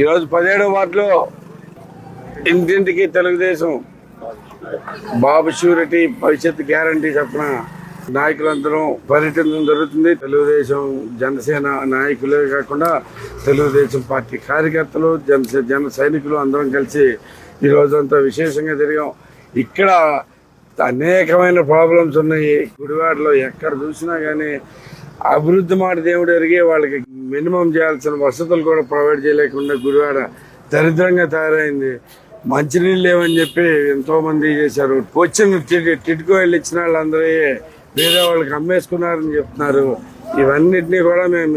ఈరోజు పదిహేడో వార్డులో ఇంటింటికి తెలుగుదేశం బాబు షూరిటీ భవిష్యత్ గ్యారంటీ చెప్పిన నాయకులందరం పర్యటన జరుగుతుంది. తెలుగుదేశం జనసేన నాయకులే కాకుండా తెలుగుదేశం పార్టీ కార్యకర్తలు జన జన సైనికులు అందరం కలిసి ఈరోజంతా విశేషంగా తిరిగాం. ఇక్కడ అనేకమైన ప్రాబ్లమ్స్ ఉన్నాయి. గుడివాడలో ఎక్కడ చూసినా కానీ అభివృద్ధి మాట దేవుడు ఎరిగే వాళ్ళకి మినిమం చేయాల్సిన వసతులు కూడా ప్రొవైడ్ చేయలేకుండా గుడివాడ దరిద్రంగా తయారైంది. మంచినీళ్ళు లేవని చెప్పి ఎంతో మంది చేశారు వచ్చిన టిట్కో వెళ్ళి ఇచ్చిన వాళ్ళందరూ వేరే వాళ్ళకి అమ్మేసుకున్నారని చెప్తున్నారు. ఇవన్నిటినీ కూడా మేము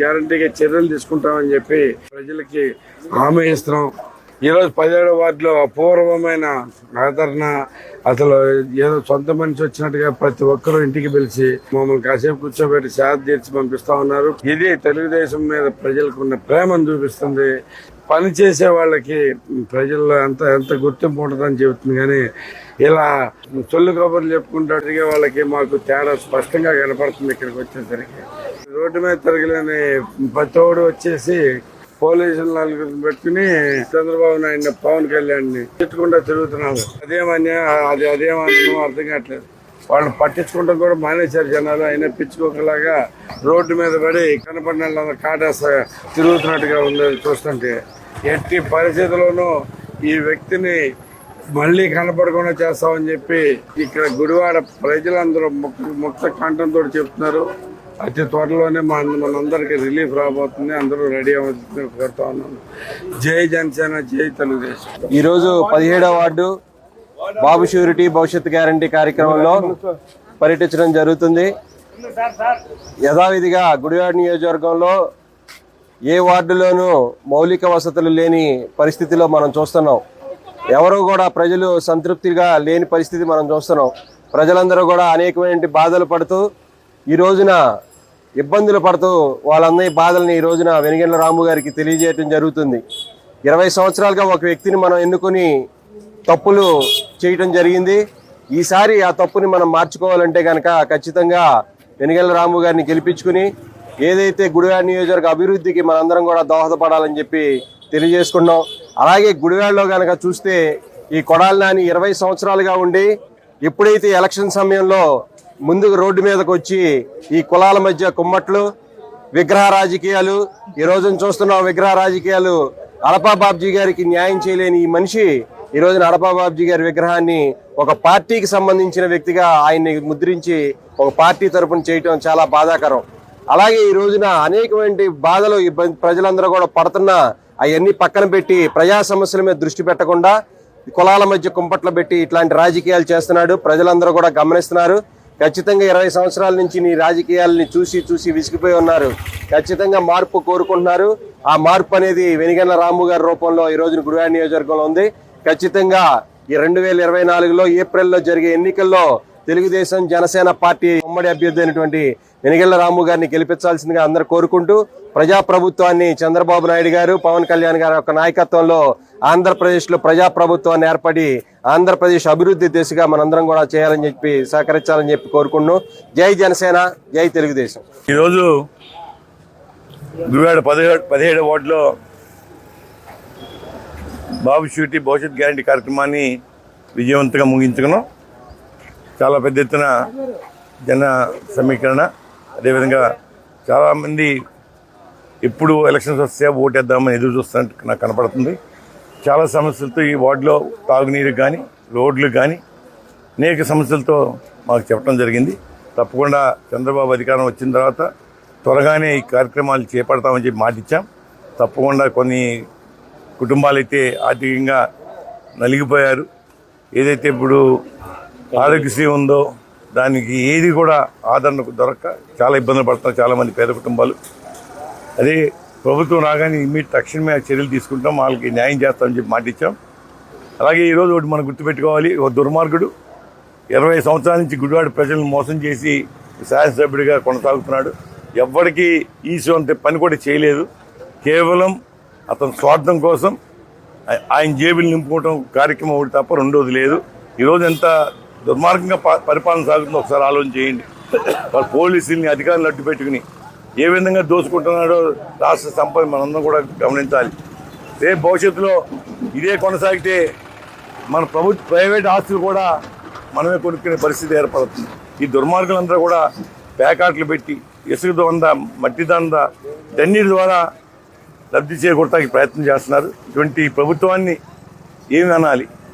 గ్యారంటీగా చర్యలు తీసుకుంటామని చెప్పి ప్రజలకి హామీ ఇస్తున్నాం. ఈరోజు పదిహేడో వార్డులో అపూర్వమైన ఆదరణ. అసలు ఏదో సొంత మనిషి వచ్చినట్టుగా ప్రతి ఒక్కరూ ఇంటికి పిలిచి మమ్మల్ని కాసేపు కూర్చోబెట్టి సేద తీర్చి పంపిస్తా ఉన్నారు. ఇది తెలుగుదేశం మీద ప్రజలకు ఉన్న ప్రేమను చూపిస్తుంది. పని చేసే వాళ్ళకి ప్రజల్లో ఎంత ఎంత గుర్తింపు ఉంటుందని చెబుతుంది. కానీ ఇలా చొల్లు కబుర్లు చెప్పుకుంటూ అడిగే వాళ్ళకి మాకు తేడా స్పష్టంగా కనపడుతుంది ఇక్కడికి వచ్చేసరికి. రోడ్డు మీద తిరగలేని ప్రతోడు వచ్చేసి పోలీసులు నలుగురిని పెట్టుకుని చంద్రబాబు నాయుడు పవన్ కళ్యాణ్ని తిట్టుకుంటా తిరుగుతున్నారు. అదేమని అది అదేమని అర్థం కావట్లేదు. వాళ్ళు పట్టించుకుంటాం కూడా మానేశారు జనాలు. అయినా పిచ్చుకోకలాగా రోడ్డు మీద పడి కనపడిన వాళ్ళందరూ తిరుగుతున్నట్టుగా ఉంది చూస్తుంటే. ఎట్టి పరిస్థితుల్లోనూ ఈ వ్యక్తిని మళ్ళీ కనపడకుండా చేస్తామని చెప్పి ఇక్కడ గుడివాడ ప్రజలందరూ ముక్త ముక్త కంఠంతో చెప్తున్నారు. అతి త్వరలోనే మన మనందరికి రిలీఫ్ రాబోతుంది. అందరూ రెడీ అవుతుంది కోరుతా ఉన్నాను జై జనసేన జై తెలుగుదేశం. ఈరోజు పదిహేడవ వార్డు బాబు షూరిటీ భవిష్యత్ గ్యారంటీ కార్యక్రమంలో పర్యటించడం జరుగుతుంది. యథావిధిగా గుడివాడ నియోజకవర్గంలో ఏ వార్డులోనూ మౌలిక వసతులు లేని పరిస్థితిలో మనం చూస్తున్నాం. ఎవరు కూడా ప్రజలు సంతృప్తిగా లేని పరిస్థితి మనం చూస్తున్నాం. ప్రజలందరూ కూడా అనేకమైన బాధలు పడుతూ ఈ రోజున ఇబ్బందులు పడుతూ వాళ్ళందరి బాధల్ని ఈ రోజున వెనుగెండ్ల రాము గారికి తెలియజేయటం జరుగుతుంది. ఇరవై సంవత్సరాలుగా ఒక వ్యక్తిని మనం ఎన్నుకొని తప్పులు చేయటం జరిగింది. ఈసారి ఆ తప్పుని మనం మార్చుకోవాలంటే కనుక ఖచ్చితంగా వెనుగెల్ల రాము గారిని గెలిపించుకుని ఏదైతే గుడివాడ నియోజకవర్గ అభివృద్ధికి మనందరం కూడా దోహదపడాలని చెప్పి తెలియజేసుకున్నాం. అలాగే గుడివాడలో కనుక చూస్తే ఈ కొడాలి నాని ఇరవై సంవత్సరాలుగా ఉండి ఎప్పుడైతే ఎలక్షన్ సమయంలో ముందుకు రోడ్డు మీదకు వచ్చి ఈ కులాల మధ్య కుమ్మట్లు విగ్రహ రాజకీయాలు ఈ రోజున చూస్తున్నాం విగ్రహ రాజకీయాలు. అడపా బాబ్జీ గారికి న్యాయం చేయలేని ఈ మనిషి ఈ రోజున అడపా బాబ్జీ గారి విగ్రహాన్ని ఒక పార్టీకి సంబంధించిన వ్యక్తిగా ఆయన్ని ముద్రించి ఒక పార్టీ తరపున చేయటం చాలా బాధాకరం. అలాగే ఈ రోజున అనేకమైన బాధలు ప్రజలందరూ కూడా పడుతున్నా అవన్నీ పక్కన పెట్టి ప్రజా సమస్యల మీద దృష్టి పెట్టకుండా కులాల మధ్య కుంపట్లు పెట్టి ఇట్లాంటి రాజకీయాలు చేస్తున్నాడు. ప్రజలందరూ కూడా గమనిస్తున్నారు. ఖచ్చితంగా ఇరవై సంవత్సరాల నుంచి నీ రాజకీయాలని చూసి చూసి విసిగిపోయి ఉన్నారు. ఖచ్చితంగా మార్పు కోరుకుంటున్నారు. ఆ మార్పు అనేది వెనిగన్న రాము గారి రూపంలో ఈ రోజున గురువాడ నియోజకవర్గంలో ఉంది. ఖచ్చితంగా ఈ రెండు వేల ఇరవై నాలుగులో ఏప్రిల్లో జరిగే ఎన్నికల్లో తెలుగుదేశం జనసేన పార్టీ ఉమ్మడి అభ్యర్థి అయినటువంటి వెనిగెళ్ళ రాము గారిని గెలిపించాల్సిందిగా అందరూ కోరుకుంటూ ప్రజా ప్రభుత్వాన్ని చంద్రబాబు నాయుడు గారు పవన్ కళ్యాణ్ గారి యొక్క నాయకత్వంలో ఆంధ్రప్రదేశ్లో ప్రజా ప్రభుత్వాన్ని ఏర్పడి ఆంధ్రప్రదేశ్ అభివృద్ధి దిశగా మనందరం కూడా చేయాలని చెప్పి సహకరించాలని చెప్పి కోరుకుంటున్నాం. జై జనసేన జై తెలుగుదేశం. ఈరోజు గురువాడ పదిహేడు పదిహేడు వార్డులో బాబు షూరిటీ భవిష్యత్ గ్యారంటీ కార్యక్రమాన్ని విజయవంతంగా ముగించుకున్నాం. చాలా పెద్ద ఎత్తున జన సమీకరణ. అదేవిధంగా చాలామంది ఎప్పుడు ఎలక్షన్స్ వస్తే ఓటేద్దామని ఎదురు చూస్తున్నట్టు నాకు కనపడుతుంది. చాలా సమస్యలతో ఈ వార్డులో తాగునీరు కానీ రోడ్లు కానీ అనేక సమస్యలతో మాకు చెప్పడం జరిగింది. తప్పకుండా చంద్రబాబు అధికారం వచ్చిన తర్వాత త్వరగానే ఈ కార్యక్రమాలు చేపడతామని చెప్పి మాటిచ్చాం. తప్పకుండా కొన్ని కుటుంబాలు అయితే ఆర్థికంగా నలిగిపోయారు. ఏదైతే ఇప్పుడు ఆరోగ్యశ్రీ ఉందో దానికి ఏది కూడా ఆదరణ దొరక్క చాలా ఇబ్బందులు పడుతున్నారు చాలామంది పేద కుటుంబాలు. అదే ప్రభుత్వం రాగానే ఇమ్మీడియట్ తక్షణమే చర్యలు తీసుకుంటాం వాళ్ళకి న్యాయం చేస్తామని చెప్పి మాటిచ్చాం అలాగే ఈరోజు ఒకటి మనం గుర్తుపెట్టుకోవాలి ఒక దుర్మార్గుడు ఇరవై సంవత్సరాల నుంచి గుడివాడ ప్రజలను మోసం చేసి శాసనసభ్యుడిగా కొనసాగుతున్నాడు. ఎవ్వడికి ఈశ్వంత పని కూడా చేయలేదు. కేవలం అతని స్వార్థం కోసం ఆయన జేబులు నింపుకోవడం కార్యక్రమం ఒకటి తప్ప రెండోది లేదు. ఈరోజు ఎంత దుర్మార్గంగా ప- పరిపాలన సాగుతుందో ఒకసారి ఆలోచన చేయండి. వాళ్ళు పోలీసుల్ని అధికారులు అడ్డు పెట్టుకుని ఏ విధంగా దోసుకుంటున్నాడో రాష్ట్ర సంపద మనందరం కూడా గమనించాలి. రేపు భవిష్యత్తులో ఇదే కొనసాగితే మన ప్రభుత్వ ప్రైవేట్ ఆస్తులు కూడా మనమే కొనుక్కునే పరిస్థితి ఏర్పడుతుంది. ఈ దుర్మార్గులందరూ కూడా ప్యాకాట్లు పెట్టి ఇసుక దొంద మట్టి దొంద దన్నీటి ద్వారా లబ్ధి చేకూడటానికి ప్రయత్నం చేస్తున్నారు. ఇటువంటి ప్రభుత్వాన్ని ఏమి అనాలి?